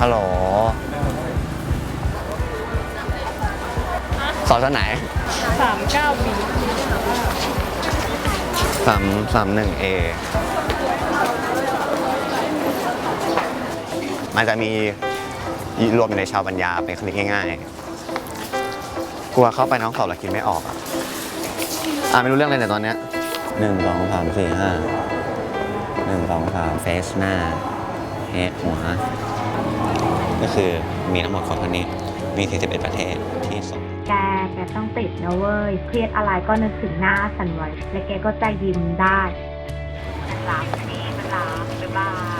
ฮัลโหลสอบชั้นไหนสามเก้าปีสามสามหนึ่งเอมันจะมีรวมอยู่ในชาวปัญญาเป็นคลิกง่ายๆ กลัวเข้าไปน้องสอบแล้วกินไม่ออกอะอ่านไม่รู้เรื่องเลยเนี่ยตอนเนี้ยหนึ่งสองสามสี่ห้าหนึ่งสองสามเฟสหน้าเฮดหัว ก็คือมีทั้งหมดของเท่านี้ มี 41 ประเทศที่ส่ง แกแกต้องติดนะเว้ย เครียดอะไรก็นึกถึงหน้าสันไว้ และแกก็ใจยิ้มได้ฉันรักพี่รักบ๊ายบาย